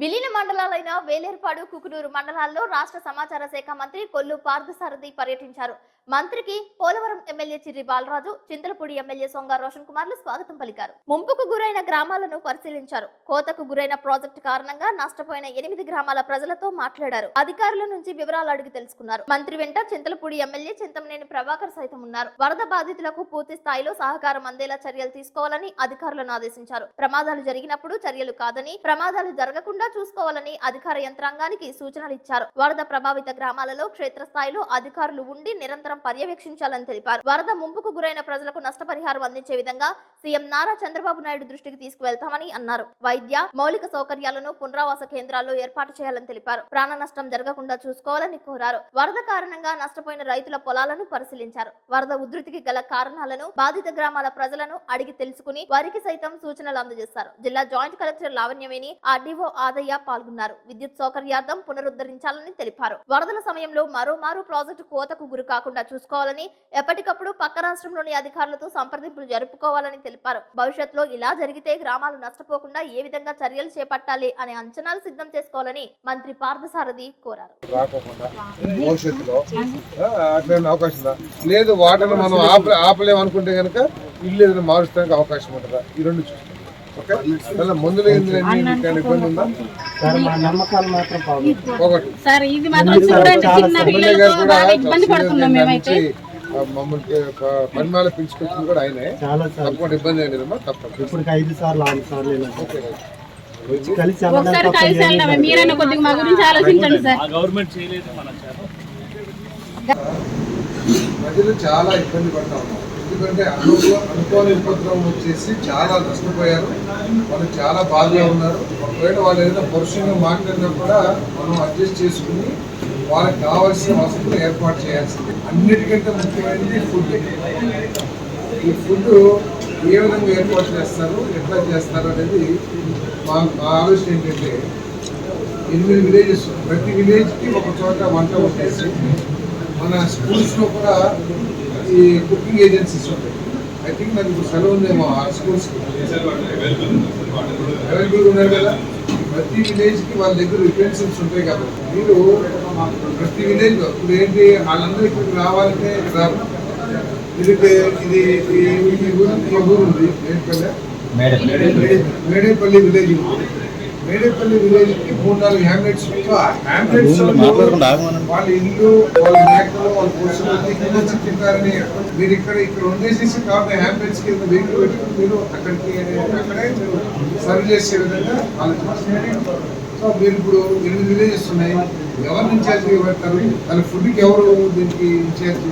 విలీన మండలాలైన వేలేర్పాడు కుకునూరు మండలాల్లో రాష్ట్ర సమాచార శాఖ మంత్రి కొల్లు పార్థసారథి పర్యటించారు. మంత్రికి పోలవరం ఎమ్మెల్యే చిర్రి బాలరాజు చింతలపూడి ఎమ్మెల్యే సొంగ రోషన్ కుమార్లు స్వాగతం పలికారు. ముంపుకు గురైన గ్రామాలను పరిశీలించారు. కోతకు గురైన ప్రాజెక్టు కారణంగా నష్టపోయిన ఎనిమిది గ్రామాల ప్రజలతో మాట్లాడారు. అధికారుల నుంచి వివరాలు అడిగి తెలుసుకున్నారు. మంత్రి వెంట చింతలపూడి ఎమ్మెల్యే చింతమనేని ప్రభాకర్ సైతం ఉన్నారు. వరద బాధితులకు పూర్తి స్థాయిలో సహకారం అందేలా చర్యలు తీసుకోవాలని అధికారులను ఆదేశించారు. ప్రమాదాలు జరిగినప్పుడు చర్యలు కాదని ప్రమాదాలు జరగకుండా చూసుకోవాలని అధికార యంత్రాంగానికి సూచనలు ఇచ్చారు. వరద ప్రభావిత గ్రామాలలో క్షేత్రస్థాయిలో అధికారులు ఉండి నిరంతరం పర్యవేక్షించాలని తెలిపారు. వరద ముంపుకు గురైన ప్రజలకు నష్టపరిహారం అందించే విధంగా సీఎం నారా చంద్రబాబు నాయుడు దృష్టికి తీసుకువెళ్తామని అన్నారు. వైద్య మౌలిక సౌకర్యాలను పునరావాస కేంద్రాల్లో ఏర్పాటు చేయాలని తెలిపారు. ప్రాణ నష్టం జరగకుండా చూసుకోవాలని కోరారు. వరద కారణంగా నష్టపోయిన రైతుల పొలాలను పరిశీలించారు. వరద ఉధృతికి గల కారణాలను బాధిత గ్రామాల ప్రజలను అడిగి తెలుసుకుని వారికి సైతం సూచనలు అందజేశారు. జిల్లా joint collector Lavanyaveni RDO Adayya పాల్గొన్నారు. విద్యుత్ సౌకర్యార్థం పునరుద్ధరించాలని తెలిపారు. వరదల సమయంలో మరోమారు ప్రాజెక్టు కోతకు గురి కాకుండా చూసుకోవాలని ఎప్పటికప్పుడు పక్క రాష్ట్రంలోని అధికారులతో సంప్రదింపులు జరుపుకోవాలని తెలిపారు. భవిష్యత్తులో ఇలా జరిగితే గ్రామాలు నష్టపోకుండా ఏ విధంగా చర్యలు చేపట్టాలి అనే అంచనాలు సిద్ధం చేసుకోవాలని మంత్రి పార్థసారథి కోరారు. లేదు వాటర్ మనం ఆపలేమనుకుంటే కనుక ఇల్లు ఏదైనా మారుస్తానికి అవకాశం ఉంటుందా? ఈ రెండు చూస్తాం మందులు సార్ ఇది మాత్రం చూడండి చిన్న పిల్లలతో బాగా ఇబ్బంది పడుతున్నాం మేమైతే. మమ్మల్ని పిలుచుకొచ్చింది కూడా ఆయనే. తప్పకుండా ఇబ్బంది ఏం లేదమ్మా తప్పకుండా. ఇప్పటికి ఐదు సార్లు ఆరు సార్లు ఒకసారి కలిసి. మీరైనా కొద్దిగా మా గురించి ఆలోచించండి సార్. గవర్నమెంట్ చేయలేదు ప్రజలు చాలా ఇబ్బంది పడతా ఉన్నారు. ఎందుకంటే అనుకో అనుకోని ఉపద్రవం వచ్చేసి చాలా నష్టపోయారు. వాళ్ళు చాలా బాధగా ఉన్నారు. ఒకవేళ వాళ్ళు ఏదైనా పరుషంగా మాట్లాడినా కూడా మనం అడ్జస్ట్ చేసుకుని వాళ్ళకి కావాల్సిన వసతులు ఏర్పాటు చేయాల్సింది. అన్నిటికంటే ముఖ్యమైనది ఫుడ్ ఈ ఫుడ్ ఏ విధంగా ఏర్పాటు చేస్తారు ఎట్లా చేస్తారు అనేది మా మా ఆలోచన ఏంటంటే ఎనిమిది విలేజెస్ ప్రతి విలేజ్కి ఒక చోట వంట వచ్చేసి మన స్కూల్స్లో కూడా ఈ కుకింగ్ ఏజెన్సీస్ ఉంటాయి. ఐ థింక్ నాకు ఇప్పుడు సెలవు ఉందేమో ఆ స్కూల్స్ అవైలబుల్ ఉన్నారు కదా. ప్రతి విలేజ్కి వాళ్ళ దగ్గర యుటెన్సిల్స్ ఉంటాయి కాబట్టి మీరు ప్రతి విలేజ్లో ఇప్పుడు ఏంటి వాళ్ళందరూ ఇక్కడికి రావాలంటే రారు. ఇది ఇది ఈ ఊరు ఉంది. ఏంటంటే మేడేపల్లి. విలేజ్ ఉంది. మేడేపల్లి విలేజ్కి మూడు నాలుగు హ్యామ్లెట్స్ హ్యామ్లెట్స్ వాళ్ళ ఇల్లు వాళ్ళ మేకలు వాళ్ళ తింటారని మీరు ఇక్కడ ఇక్కడ ఉండేసేసి కాబట్టి హ్యామ్లెట్స్కి వెహికల్ పెట్టుకుని మీరు అక్కడికి అక్కడే మీరు సర్వ్ చేసే విధంగా ఆలోచించారు సో మీరు ఇప్పుడు ఎనిమిది విలేజెస్ ఉన్నాయి. ఎవరిని ఇన్ఛార్జ్ పెడతారు దాని ఫుడ్కి ఎవరు దీనికి ఇన్ఛార్జ్